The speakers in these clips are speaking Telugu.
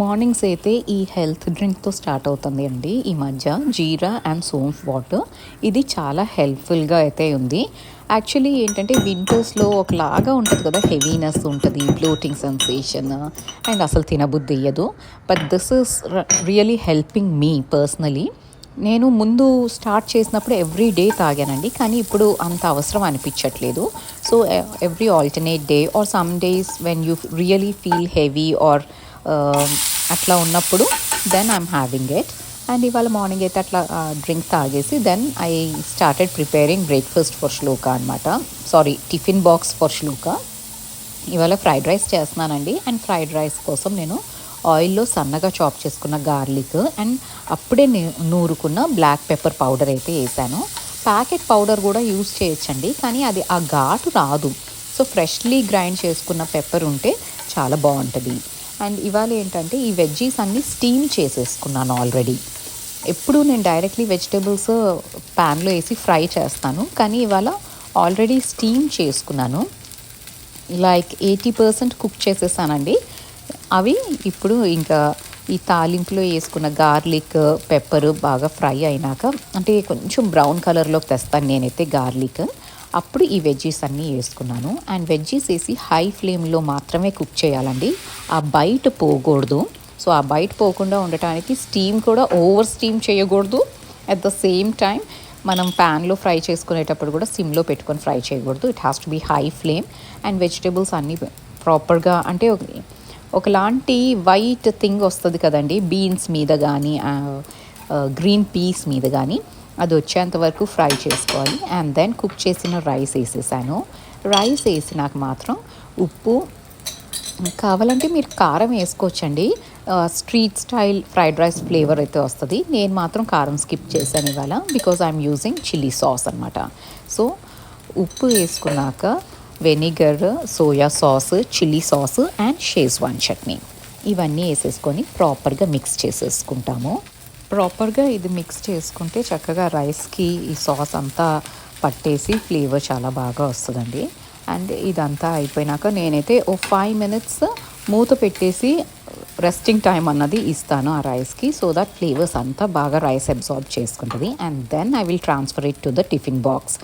మార్నింగ్స్ అయితే ఈ హెల్త్ డ్రింక్తో స్టార్ట్ అవుతుంది అండి. ఈ మధ్య జీరా అండ్ సోంఫ్ వాటర్. ఇది చాలా హెల్ప్ఫుల్గా అయితే ఉంది. యాక్చువల్లీ ఏంటంటే వింటర్స్లో ఒకలాగా ఉంటుంది కదా హెవీనెస్ ఉంటుంది బ్లోటింగ్ సెన్సేషన్ అండ్ అసలు తినబుద్ధి ఇయ్యదు but this is really helping me personally. నేను ముందు స్టార్ట్ చేసినప్పుడు ఎవ్రీ డే తాగానండి. కానీ ఇప్పుడు అంత అవసరం అనిపించట్లేదు. So every alternate day or some days when you really feel heavy or Um, అట్లా ఉన్నప్పుడు then I'm having it and ఇవాళ మార్నింగ్ అయితే అట్లా డ్రింక్ తాగేసి then I started preparing breakfast for Shloka అనమాట sorry tiffin box for Shloka ఇవాళ ఫ్రైడ్ రైస్ చేస్తున్నానండి. అండ్ ఫ్రైడ్ రైస్ కోసం నేను ఆయిల్లో సన్నగా చాప్ చేసుకున్న గార్లిక్ అండ్ అప్పుడే నూరుకున్న బ్లాక్ పెప్పర్ పౌడర్ అయితే వేసాను. ప్యాకెట్ పౌడర్ కూడా యూస్ చేయొచ్చండి కానీ అది ఆ ఘాటు రాదు. సో ఫ్రెష్లీ గ్రైండ్ చేసుకున్న పెప్పర్ ఉంటే చాలా బాగుంటుంది. అండ్ ఇవాళ ఏంటంటే ఈ వెజ్జీస్ అన్నీ స్టీమ్ చేసేసుకున్నాను ఆల్రెడీ ఎప్పుడు నేను డైరెక్ట్లీ వెజిటేబుల్స్ ప్యాన్లో వేసి ఫ్రై చేస్తాను. కానీ ఇవాళ ఆల్రెడీ స్టీమ్ చేసుకున్నాను. లైక్ ఎయిటీ పర్సెంట్ కుక్ చేసేసానండి. అవి ఇప్పుడు ఇంకా ఈ తాలింపులో వేసుకున్న గార్లిక్ పెప్పర్ బాగా ఫ్రై అయినాక అంటే కొంచెం బ్రౌన్ కలర్లోకి తెస్తాను నేనైతే గార్లిక్ అప్పుడు ఈ వెజ్జీస్ అన్నీ వేసుకున్నాను. అండ్ వెజ్జీస్ వేసి హై ఫ్లేమ్లో మాత్రమే కుక్ చేయాలండి. ఆ బయట పోకూడదు. సో ఆ బయట పోకుండా ఉండటానికి స్టీమ్ కూడా ఓవర్ స్టీమ్ చేయకూడదు. అట్ ద సేమ్ టైం మనం ప్యాన్లో ఫ్రై చేసుకునేటప్పుడు కూడా సిమ్లో పెట్టుకొని ఫ్రై చేయకూడదు. It has to be high flame and vegetables అన్నీ ప్రాపర్గా అంటే ఒకలాంటి వైట్ థింగ్ వస్తుంది కదండి. బీన్స్ మీద కానీ గ్రీన్ పీస్ మీద కానీ అది వచ్చేంత వరకు ఫ్రై చేసుకోవాలి. అండ్ దెన్ కుక్ చేసిన రైస్ వేసేసాను. రైస్ వేసినాక మాత్రం ఉప్పు కావాలంటే మీరు కారం వేసుకోవచ్చండి. Street style fried rice flavour అయితే వస్తుంది. నేను మాత్రం కారం స్కిప్ చేశాను ఇవాళ because I'm using chilli sauce అనమాట సో ఉప్పు వేసుకున్నాక vinegar soya sauce chilli sauce and schezwan chutney ఇవన్నీ వేసేసుకొని ప్రాపర్గా మిక్స్ చేసేసుకుంటాము. ప్రాపర్గా ఇది మిక్స్ చేసుకుంటే చక్కగా రైస్కి ఈ సాస్ అంతా పట్టేసి ఫ్లేవర్ చాలా బాగా వస్తుందండి. అండ్ ఇదంతా అయిపోయినాక నేనైతే ఓ ఫైవ్ మినిట్స్ మూత పెట్టేసి రెస్టింగ్ టైం అన్నది ఇస్తాను ఆ రైస్కి సో దట్ ఫ్లేవర్స్ అంతా బాగా రైస్ అబ్జార్బ్ చేసుకుంటుంది. And then I will transfer it to the tiffin box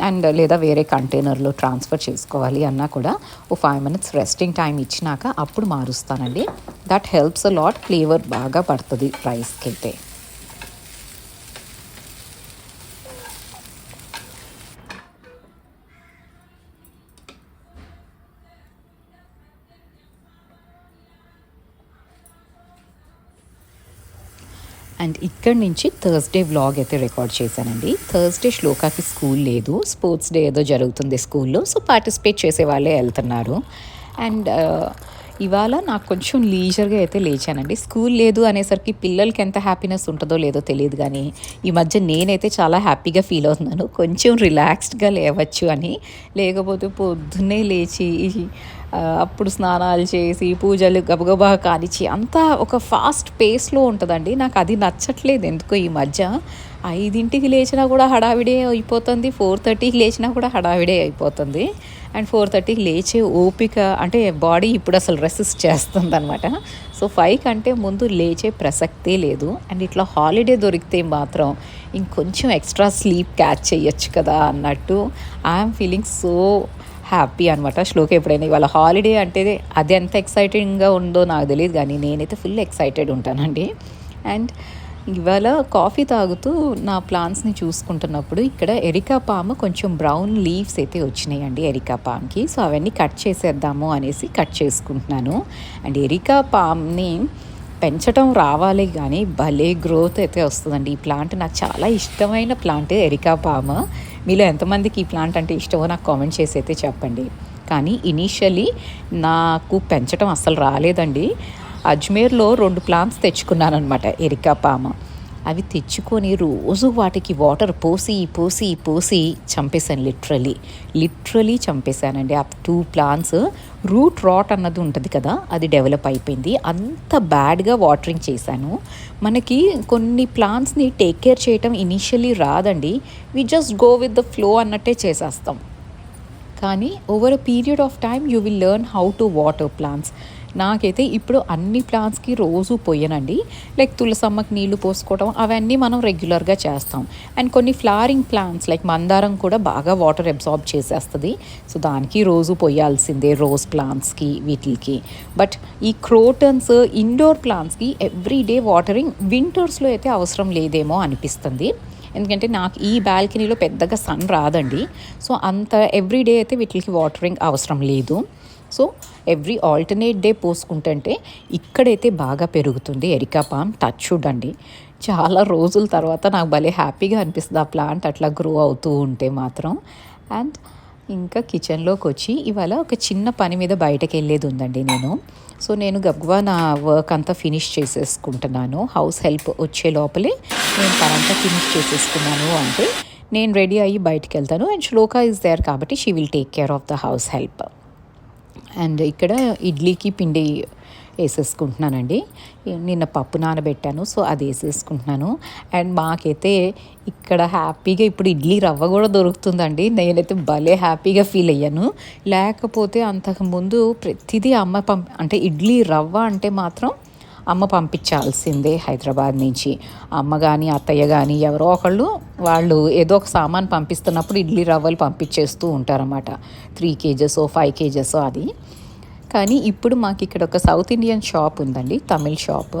and లేదా వేరే కంటైనర్లో ట్రాన్స్ఫర్ చేసుకోవాలి అన్నా కూడా ఓ ఫైవ్ మినిట్స్ రెస్టింగ్ టైం ఇచ్చినాక అప్పుడు మారుస్తానండి. That helps a lot flavour బాగా పడుతుంది రైస్కి అయితే. అండ్ ఇక్కడి నుంచి థర్స్డే వ్లాగ్ అయితే రికార్డ్ చేశానండి. థర్స్డే శ్లోకాకి స్కూల్ లేదు. స్పోర్ట్స్ డే ఏదో జరుగుతుంది స్కూల్లో. సో పార్టిసిపేట్ చేసే వాళ్ళే వెళ్తున్నారు. అండ్ ఇవాళ నాకు కొంచెం లీజర్గా అయితే లేచానండి. స్కూల్ లేదు అనేసరికి పిల్లలకి ఎంత హ్యాపీనెస్ ఉంటుందో లేదో తెలియదు కానీ ఈ మధ్య నేనైతే చాలా హ్యాపీగా ఫీల్ అవుతున్నాను. కొంచెం రిలాక్స్డ్గా లేవచ్చు అని. లేకపోతే పొద్దున్నే లేచి అప్పుడు స్నానాలు చేసి పూజలు గబగబా కానిచ్చి అంతా ఒక ఫాస్ట్ పేస్లో ఉంటుందండి. నాకు అది నచ్చట్లేదు ఎందుకో ఈ మధ్య. ఐదింటికి లేచినా కూడా హడావిడే అయిపోతుంది ఫోర్ థర్టీకి లేచినా కూడా హడావిడే అయిపోతుంది. అండ్ ఫోర్ థర్టీకి లేచే ఓపిక అంటే బాడీ ఇప్పుడు అసలు రెసిస్ట్ చేస్తుంది అనమాట సో ఫైవ్ కంటే ముందు లేచే ప్రసక్తే లేదు. అండ్ ఇట్లా హాలిడే దొరికితే మాత్రం ఇంకొంచెం ఎక్స్ట్రా స్లీప్ క్యాచ్ చేయొచ్చు కదా అన్నట్టు. ఐఎమ్ ఫీలింగ్ సో హ్యాపీ అనమాట శ్లోక్ ఎప్పుడైనా ఇవాళ హాలిడే అంటే అది ఎంత ఎక్సైటింగ్గా ఉందో నాకు తెలియదు కానీ నేనైతే ఫుల్ ఎక్సైటెడ్ ఉంటానండి. అండ్ ఇవాళ కాఫీ తాగుతూ నా ప్లాంట్స్ని చూసుకుంటున్నప్పుడు ఇక్కడ ఎరికా పాము కొంచెం బ్రౌన్ లీవ్స్ అయితే వచ్చినాయండి ఎరికా పామ్కి. సో అవన్నీ కట్ చేసేద్దాము అనేసి కట్ చేసుకుంటున్నాను. అండ్ ఎరికా పామ్ని పెంచడం రావాలి కానీ భలే గ్రోత్ అయితే వస్తుందండి. ఈ ప్లాంట్ నాకు చాలా ఇష్టమైన ప్లాంట్ ఎరికా పామ. మీలో ఎంతమందికి ఈ ప్లాంట్ అంటే ఇష్టమో నాకు కామెంట్ చేసి అయితే చెప్పండి. కానీ ఇనీషియలీ నాకు పెంచడం అస్సలు రాలేదండి. అజ్మేర్లో రెండు ప్లాంట్స్ తెచ్చుకున్నాను అనమాట ఎరికా పామ. అవి తెచ్చుకొని రోజు వాటికి వాటర్ పోసి పోసి పోసి చంపేశాను లిటరలీ. లిటరలీ చంపేశానండి. ఆ టూ ప్లాంట్స్ రూట్ రాట్ అన్నది ఉంటుంది కదా అది డెవలప్ అయిపోయింది. అంత బ్యాడ్గా వాటరింగ్ చేశాను. మనకి కొన్ని ప్లాంట్స్ని టేక్ కేర్ చేయటం ఇనీషియలీ రాదండి. We just go with the flow అన్నట్టే చేసేస్తాం. కానీ over a period of time you will learn how to water plants. నాకైతే ఇప్పుడు అన్ని ప్లాంట్స్కి రోజు పొయ్యనండి. లైక్ తులసమ్మకి నీళ్ళు పోసుకోవడం అవన్నీ మనం రెగ్యులర్గా చేస్తాం. అండ్ కొన్ని ఫ్లవరింగ్ ప్లాంట్స్ లైక్ మందారం కూడా బాగా వాటర్ అబ్జార్బ్ చేసేస్తుంది. సో దానికి రోజు పొయ్యాల్సిందే రోజ్ ప్లాంట్స్కి వీటికి. బట్ ఈ క్రోటన్స్ ఇండోర్ ప్లాంట్స్కి ఎవ్రీ డే వాటరింగ్ వింటర్స్లో అయితే అవసరం లేదేమో అనిపిస్తుంది. ఎందుకంటే నాకు ఈ బాల్కనీలో పెద్దగా సన్ రాదండి. సో అంత ఎవ్రీడే అయితే వీటికి వాటరింగ్ అవసరం లేదు. సో ఎవ్రీ ఆల్టర్నేట్ డే పోసుకుంటుంటే ఇక్కడైతే బాగా పెరుగుతుంది. ఎరికా పామ్ టచ్ చూడండి చాలా రోజుల తర్వాత నాకు భలే హ్యాపీగా అనిపిస్తుంది ఆ ప్లాంట్ అట్లా గ్రో అవుతూ ఉంటే మాత్రం. అండ్ ఇంకా కిచెన్లోకి వచ్చి ఇవాళ ఒక చిన్న పని మీద బయటకు వెళ్ళేది ఉందండి నేను. సో నేను గబగబా నా వర్క్ అంతా ఫినిష్ చేసేసుకుంటున్నాను. హౌస్ హెల్ప్ వచ్చే లోపలే నేను పనంతా ఫినిష్ చేసేసుకున్నాను అంటే నేను రెడీ అయ్యి బయటకు వెళ్తాను. అండ్ శ్లోక ఇస్ దేర్ కాబట్టి she will take care of the house help. And ఇక్కడ ఇడ్లీకి పిండి వేసేసుకుంటున్నానండి. నిన్న పప్పు నానబెట్టాను సో అది వేసేసుకుంటున్నాను. అండ్ మాకైతే ఇక్కడ హ్యాపీగా ఇప్పుడు ఇడ్లీ రవ్వ కూడా దొరుకుతుందండి. నేనైతే భలే హ్యాపీగా ఫీల్ అయ్యాను. లేకపోతే అంతకుముందు ప్రతిదీ అమ్మ పంప అంటే ఇడ్లీ రవ్వ అంటే మాత్రం అమ్మ పంపించాల్సిందే హైదరాబాద్ నుంచి. అమ్మ కానీ అత్తయ్య కానీ ఎవరో ఒకళ్ళు వాళ్ళు ఏదో ఒక సామాన్ పంపిస్తున్నప్పుడు ఇడ్లీ రవ్వలు పంపించేస్తూ ఉంటారన్నమాట. త్రీ కేజెస్ ఫైవ్ కేజెస్ అది. కానీ ఇప్పుడు మాకు ఇక్కడ ఒక సౌత్ ఇండియన్ షాప్ ఉందండి తమిళ్ షాప్.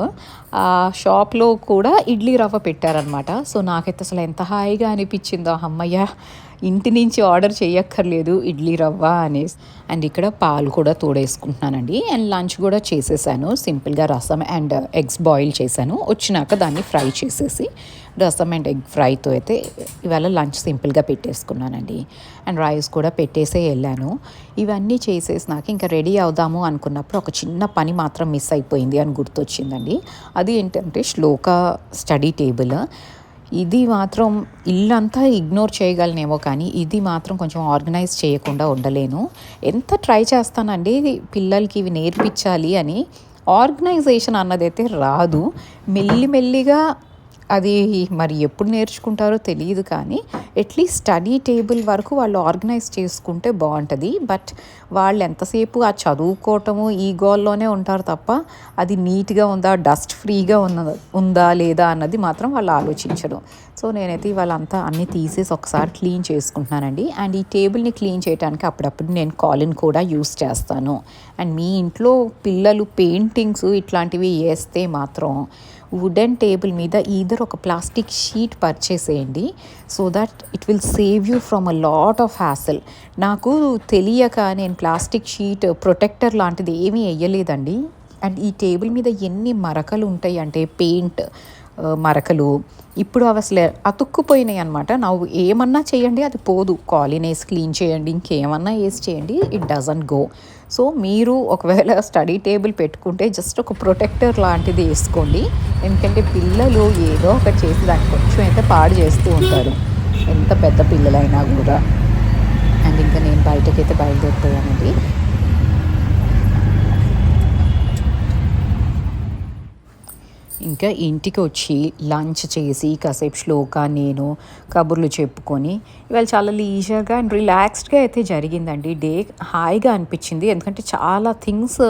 ఆ షాప్లో కూడా ఇడ్లీ రవ్వ పెట్టారనమాట సో నాకైతే అసలు ఎంత హాయిగా అనిపించిందో అమ్మయ్య ఇంటి నుంచి ఆర్డర్ చేయక్కర్లేదు ఇడ్లీ రవ్వ అనేసి. అండ్ ఇక్కడ పాలు కూడా తోడేసుకుంటున్నానండి. అండ్ లంచ్ కూడా చేసేసాను. సింపుల్గా రసం అండ్ ఎగ్స్ బాయిల్ చేశాను. వచ్చినాక దాన్ని ఫ్రై చేసేసి రసం అండ్ ఎగ్ ఫ్రైతో అయితే ఇవాళ లంచ్ సింపుల్గా పెట్టేసుకున్నానండి. అండ్ రైస్ కూడా పెట్టేసే వెళ్ళాను. ఇవన్నీ చేసేసినాక ఇంకా రెడీ అవుదాము అనుకున్నప్పుడు ఒక చిన్న పని మాత్రం మిస్ అయిపోయింది అని గుర్తొచ్చిందండి. అది ఏంటంటే శ్లోక స్టడీ టేబుల్. ఇది మాత్రం ఇల్లంతా ఇగ్నోర్ చేయగలనేమో కానీ ఇది మాత్రం కొంచెం ఆర్గనైజ్ చేయకుండా ఉండలేను. ఎంత ట్రై చేస్తానండి పిల్లలకి ఇవి నేర్పించాలి అని. ఆర్గనైజేషన్ అన్నదైతే రాదు. మెల్లిమెల్లిగా అది మరి ఎప్పుడు నేర్చుకుంటారో తెలియదు కానీ అట్లీస్ట్ స్టడీ టేబుల్ వరకు వాళ్ళు ఆర్గనైజ్ చేసుకుంటే బాగుంటుంది. బట్ వాళ్ళు ఎంతసేపు ఆ చదువుకోవటము ఈ గోల్లోనే ఉంటారు తప్ప అది నీట్గా ఉందా డస్ట్ ఫ్రీగా ఉన్న ఉందా లేదా అన్నది మాత్రం వాళ్ళు ఆలోచించడం సో నేనైతే వాళ్ళంతా అన్నీ తీసేసి ఒకసారి క్లీన్ చేసుకుంటున్నానండి. అండ్ ఈ టేబుల్ని క్లీన్ చేయడానికి అప్పుడప్పుడు నేను కాలిన్ కూడా యూస్ చేస్తాను. అండ్ మీ ఇంట్లో పిల్లలు పెయింటింగ్స్ ఇట్లాంటివి వేస్తే మాత్రం వుడెన్ టేబుల్ మీద ఈధర్ ఒక ప్లాస్టిక్ షీట్ పర్చేస్ చేయండి so that it will save you from a lot of hassle నాకు తెలియక నేను ప్లాస్టిక్ షీట్ ప్రొటెక్టర్ లాంటిది ఏమీ వేయలేదండి అండ్ ఈ టేబుల్ మీద ఎన్ని మరకలు ఉంటాయి అంటే పెయింట్ మరకలు ఇప్పుడు అవి అసలు అతుక్కుపోయినాయి అనమాట నాకు ఏమన్నా చేయండి అది పోదు. కాలిన్ వేసి క్లీన్ చేయండి ఇంకేమన్నా వేసి చేయండి ఇట్ డజంట్ గో సో మీరు ఒకవేళ స్టడీ టేబుల్ పెట్టుకుంటే జస్ట్ ఒక ప్రొటెక్టర్ లాంటిది వేసుకోండి. ఎందుకంటే పిల్లలు ఏదో ఒకటి చేసి దాన్ని కొంచెం అయితే పాడు చేస్తూ ఉంటారు. ఎంత పెద్ద పిల్లలైనా కూడా. అండ్ ఇంకా నేను బయటకైతే బయలుదేరిపోయానండి ఇంకా ఇంటికి వచ్చి లంచ్ చేసి కాసేపు శ్లోక నేను కబుర్లు చెప్పుకొని ఇవాళ చాలా లీజర్గా అండ్ రిలాక్స్డ్గా అయితే జరిగిందండి. డే హాయిగా అనిపించింది. ఎందుకంటే చాలా థింగ్స్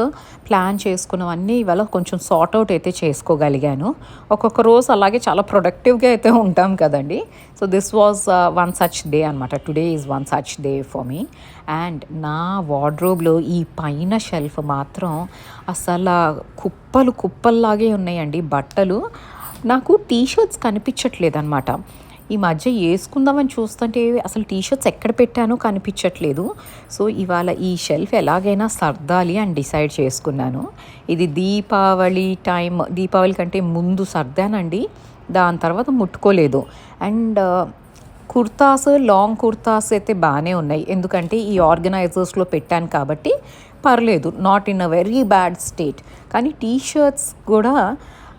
ప్లాన్ చేసుకున్నవన్నీ ఇవాళ కొంచెం సార్ట్ అవుట్ అయితే చేసుకోగలిగాను. ఒక్కొక్క రోజు అలాగే చాలా ప్రొడక్టివ్గా అయితే ఉంటాం కదండి. So this was one such day అనమాట today is one such day for me and నా వార్డ్రోబ్లో ఈ పైన షెల్ఫ్ మాత్రం అసలు కుప్పలు కుప్పల్లాగే ఉన్నాయండి బట్టలు. నాకు టీషర్ట్స్ కనిపించట్లేదు అనమాట ఈ మధ్య వేసుకుందామని చూస్తుంటే అసలు టీషర్ట్స్ ఎక్కడ పెట్టానో కనిపించట్లేదు. సో ఇవాళ ఈ షెల్ఫ్ ఎలాగైనా సర్దాలి అని డిసైడ్ చేసుకున్నాను. ఇది దీపావళి టైం దీపావళి కంటే ముందు సర్దానండి. దాని తర్వాత ముట్టుకోలేదు. అండ్ కుర్తాస్ లాంగ్ కుర్తాస్ అయితే బాగానే ఉన్నాయి. ఎందుకంటే ఈ ఆర్గనైజర్స్లో పెట్టాను కాబట్టి పర్లేదు. Not in a very bad state కానీ టీ షర్ట్స్ కూడా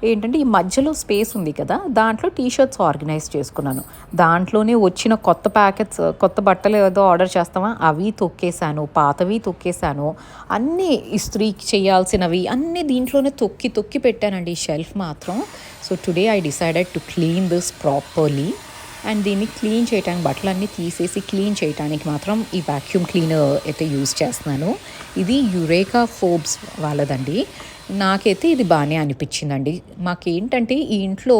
ఏంటంటే ఈ మధ్యలో స్పేస్ ఉంది కదా దాంట్లో టీ షర్ట్స్ ఆర్గనైజ్ చేసుకున్నాను. దాంట్లోనే వచ్చిన కొత్త ప్యాకెట్స్ కొత్త బట్టలు ఏదో ఆర్డర్ చేస్తామా అవి తొక్కేశాను పాతవి తొక్కేశాను. అన్నీ ఇస్త్రీకి చేయాల్సినవి అన్నీ దీంట్లోనే తొక్కి తొక్కి పెట్టానండి ఈ షెల్ఫ్ మాత్రం. So today I decided to clean this properly and దీన్ని క్లీన్ చేయడానికి బట్టలన్నీ తీసేసి క్లీన్ చేయడానికి మాత్రం ఈ వాక్యూమ్ క్లీనర్ అయితే యూజ్ చేస్తున్నాను. ఇది యురేకా ఫోబ్స్ వాళ్ళదండి. నాకైతే ఇది బాగానే అనిపించిందండి. మాకేంటంటే ఈ ఇంట్లో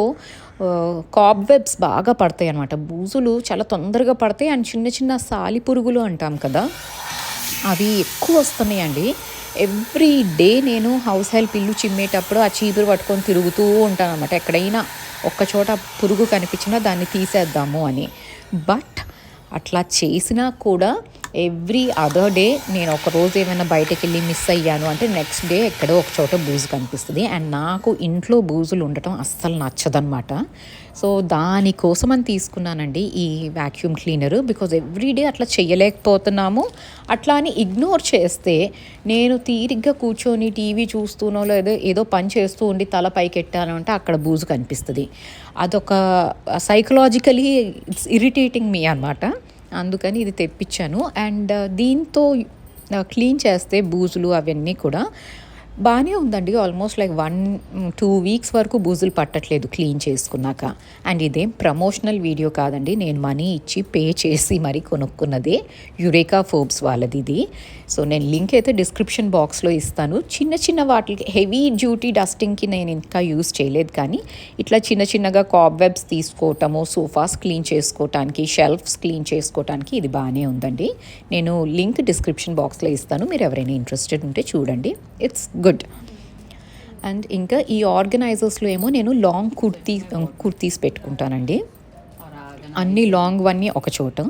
కాబ్ వెబ్స్ బాగా పడతాయి అనమాట బూజులు చాలా తొందరగా పడతాయి. అండ్ చిన్న చిన్న సాలి పురుగులు అంటాం కదా అవి ఎక్కువ వస్తున్నాయండి. ఎవ్రీ డే నేను హౌస్ హెల్ప్ ఇల్లు చిమ్మేటప్పుడు ఆ చీపురు పట్టుకొని తిరుగుతూ ఉంటాను అనమాట ఎక్కడైనా ఒక్క చోట పురుగు కనిపించినా దాన్ని తీసేద్దాము అని. బట్ అట్లా చేసినా కూడా ఎవ్రీ అదర్ డే నేను ఒక రోజు ఏమైనా బయటకు వెళ్ళి మిస్ అయ్యాను అంటే నెక్స్ట్ డే ఎక్కడో ఒక చోట బూజు కనిపిస్తుంది. అండ్ నాకు ఇంట్లో బూజులు ఉండటం అస్సలు నచ్చదనమాట సో దానికోసం అని తీసుకున్నానండి ఈ vacuum cleaner because every day అట్లా చేయలేకపోతున్నాము అట్లా అని ఇగ్నోర్ చేస్తే నేను తీరిగ్గా కూర్చొని టీవీ చూస్తూనో లేదో ఏదో పని చేస్తూ ఉండి తల పైకెట్టాను అంటే అక్కడ బూజు కనిపిస్తుంది. అదొక సైకలాజికలీ ఇట్స్ ఇరిటేటింగ్ మీ అనమాట అందుకని ఇది తెప్పించాను. అండ్ దీంతో క్లీన్ చేస్తే బూజులు అవన్నీ కూడా బాగానే ఉందండి. Almost like one two weeks వరకు బూజులు పట్టట్లేదు క్లీన్ చేసుకున్నాక. అండ్ ఇదేం ప్రమోషనల్ వీడియో కాదండి. నేను మనీ ఇచ్చి పే చేసి మరి కొనుక్కున్నదే యురేకా ఫోబ్స్ వాళ్ళది ఇది. సో నేను లింక్ అయితే డిస్క్రిప్షన్ బాక్స్లో ఇస్తాను. చిన్న చిన్న వాటికి హెవీ డ్యూటీ డస్టింగ్కి నేను ఇంకా యూస్ చేయలేదు కానీ ఇట్లా చిన్న చిన్నగా కాబ్ వెబ్స్ తీసుకోవటము సోఫాస్ క్లీన్ చేసుకోవటానికి షెల్ఫ్స్ క్లీన్ చేసుకోవటానికి ఇది బాగానే ఉందండి. నేను లింక్ డిస్క్రిప్షన్ బాక్స్లో ఇస్తాను. మీరు ఎవరైనా ఇంట్రెస్టెడ్ ఉంటే చూడండి. It's good. అండ్ ఇంకా ఈ ఆర్గనైజర్స్లో ఏమో నేను లాంగ్ కుర్తీ కుర్తీస్ పెట్టుకుంటానండి. అన్ని లాంగ్ అన్నీ ఒక చోట.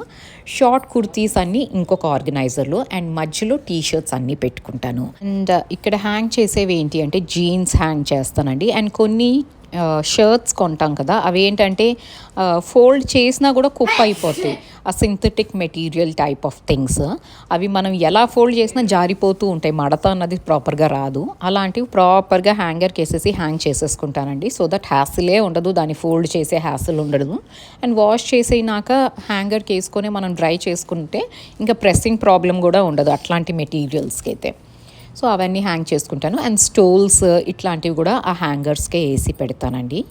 షార్ట్ కుర్తీస్ అన్నీ ఇంకొక ఆర్గనైజర్లో అండ్ మధ్యలో టీ షర్ట్స్ అన్నీ పెట్టుకుంటాను. అండ్ ఇక్కడ హ్యాంగ్ చేసేవి ఏంటి అంటే జీన్స్ హ్యాంగ్ చేస్తానండి. అండ్ కొన్ని షర్ట్స్ కొంటాం కదా అవి ఏంటంటే ఫోల్డ్ చేసినా కూడా కుప్ప అయిపోతాయి. ఆ synthetic material type of things అవి మనం ఎలా ఫోల్డ్ చేసినా జారిపోతూ ఉంటాయి. మడత అన్నది ప్రాపర్గా రాదు. అలాంటివి ప్రాపర్గా హ్యాంగర్కి వేసేసి హ్యాంగ్ చేసేసుకుంటానండి. సో దట్ హ్యాసిలే ఉండదు. దాన్ని ఫోల్డ్ చేసే హ్యాసిల్ ఉండదు. అండ్ వాష్ చేసినాక హ్యాంగర్కి వేసుకొని మనం డ్రై చేసుకుంటే ఇంకా ప్రెస్సింగ్ ప్రాబ్లం కూడా ఉండదు అట్లాంటి మెటీరియల్స్కి అయితే. సో అవన్నీ హ్యాంగ్ చేసుకుంటాను. అండ్ స్టోల్స్ ఇట్లాంటివి కూడా ఆ హ్యాంగర్స్కే వేసి పెడతానండి.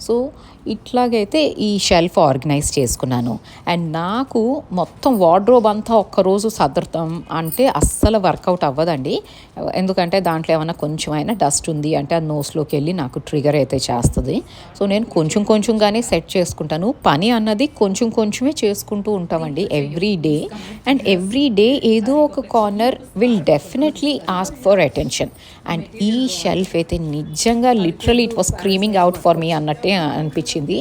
సో ఇట్లాగైతే ఈ షెల్ఫ్ ఆర్గనైజ్ చేసుకున్నాను. అండ్ నాకు మొత్తం వార్డ్రోబ్ అంతా ఒక్కరోజు సదరతం అంటే అస్సలు వర్కౌట్ అవ్వదండి. ఎందుకంటే దాంట్లో ఏమైనా కొంచెం అయినా డస్ట్ ఉంది అంటే ఆ నోస్లోకి వెళ్ళి నాకు ట్రిగర్ అయితే చేస్తుంది. సో నేను కొంచెం కొంచెంగానే సెట్ చేసుకుంటాను. పని అన్నది కొంచెం కొంచెమే చేసుకుంటూ ఉంటామండి every day. And every day ఏదో ఒక corner will definitely ask for attention. And ఈ షెల్ఫ్ అయితే నిజంగా literally it was screaming out for me అన్నట్టే అనిపించింది. వచ్చింది.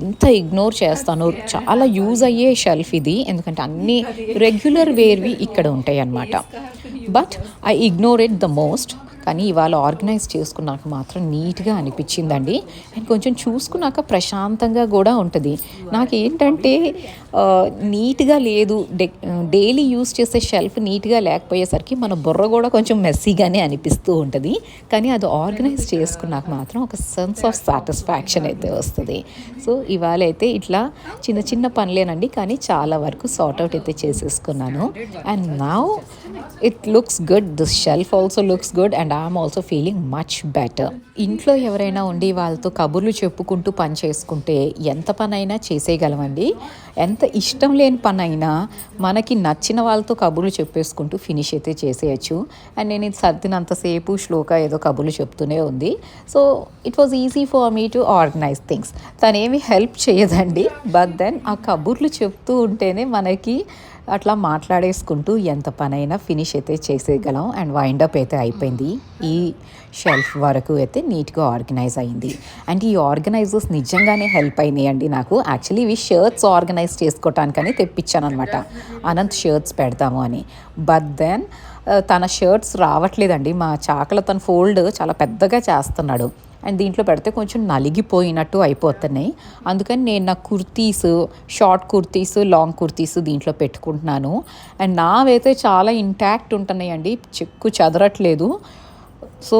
ఎంత ఇగ్నోర్ చేస్తానో చాలా యూజ్ అయ్యే షెల్ఫ్ ఇది. ఎందుకంటే అన్ని రెగ్యులర్ వేర్వి ఇక్కడ ఉంటాయి అన్నమాట but I ignore it the most కానీ ఇవాళ ఆర్గనైజ్ చేసుకున్నాక మాత్రం నీట్గా అనిపించిందండి. అండ్ కొంచెం చూసుకున్నాక ప్రశాంతంగా కూడా ఉంటుంది. నాకు ఏంటంటే నీట్గా లేదు. డైలీ యూస్ చేసే షెల్ఫ్ నీట్గా లేకపోయేసరికి మన బుర్ర కూడా కొంచెం మెస్సీగానే అనిపిస్తూ ఉంటుంది. కానీ అది ఆర్గనైజ్ చేసుకున్నాక మాత్రం ఒక సెన్స్ ఆఫ్ సాటిస్ఫాక్షన్ అయితే వస్తుంది. సో ఇవాళ అయితే ఇట్లా చిన్న చిన్న పనులేనండి కానీ చాలా వరకు సార్ట్అవుట్ అయితే చేసేసుకున్నాను. And now it looks good this shelf also looks good and I'm also feeling much better ఇంట్లో ఎవరైనా ఉండి వాళ్ళతో కబుర్లు చెప్పుకుంటూ పని చేసుకుంటే ఎంత పనైనా చేసేయగలమండి. ఎంత ఇష్టం లేని పని అయినా మనకి నచ్చిన వాళ్ళతో కబుర్లు చెప్పేసుకుంటూ ఫినిష్ అయితే చేసేయచ్చు. అండ్ నేను ఇది సర్దినంతసేపు శ్లోక ఏదో కబుర్లు చెప్తూనే ఉంది. So it was easy for me to organise things తనేమి help చేయదండి. బట్ దెన్ ఆ కబుర్లు చెప్తూ ఉంటేనే మనకి అట్లా మాట్లాడేసుకుంటూ ఎంత పనైనా ఫినిష్ అయితే చేసేయగలం అండ్ వైండప్ అయితే అయిపోయింది. ఈ షెల్ఫ్ వరకు అయితే నీట్గా ఆర్గనైజ్ అయింది. అండ్ ఈ ఆర్గనైజర్స్ నిజంగానే హెల్ప్ అయినాయి అండి నాకు. యాక్చువల్లీ ఇవి షర్ట్స్ ఆర్గనైజ్ చేసుకోవటానికని తెప్పించాను అనమాట అనంత్ షర్ట్స్ పెడతాము అని. బట్ దెన్ తన షర్ట్స్ రావట్లేదండి. మా చాకల తన ఫోల్డ్ చాలా పెద్దగా చేస్తున్నాడు. అండ్ దీంట్లో పెడితే కొంచెం నలిగిపోయినట్టు అయిపోతున్నాయి. అందుకని నేను నా కుర్తీస్ షార్ట్ కుర్తీస్ లాంగ్ కుర్తీస్ దీంట్లో పెట్టుకుంటున్నాను. అండ్ నావైతే చాలా ఇంటాక్ట్ ఉంటున్నాయండి. చెక్కు చదరట్లేదు. సో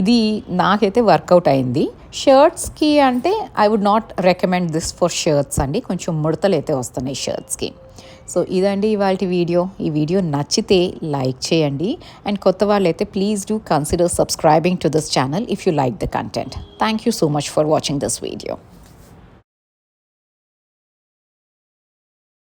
ఇది నాకైతే వర్కౌట్ అయింది. షర్ట్స్కి అంటే I would not recommend this for shirts అండి. కొంచెం ముడతలు అయితే వస్తున్నాయి షర్ట్స్కి సో ఇదండి ఇవాళ వీడియో. ఈ వీడియో నచ్చితే లైక్ చేయండి. అండ్ కొత్త వాళ్ళైతే please do consider subscribing to this channel if you like the content. Thank you so much for watching this video.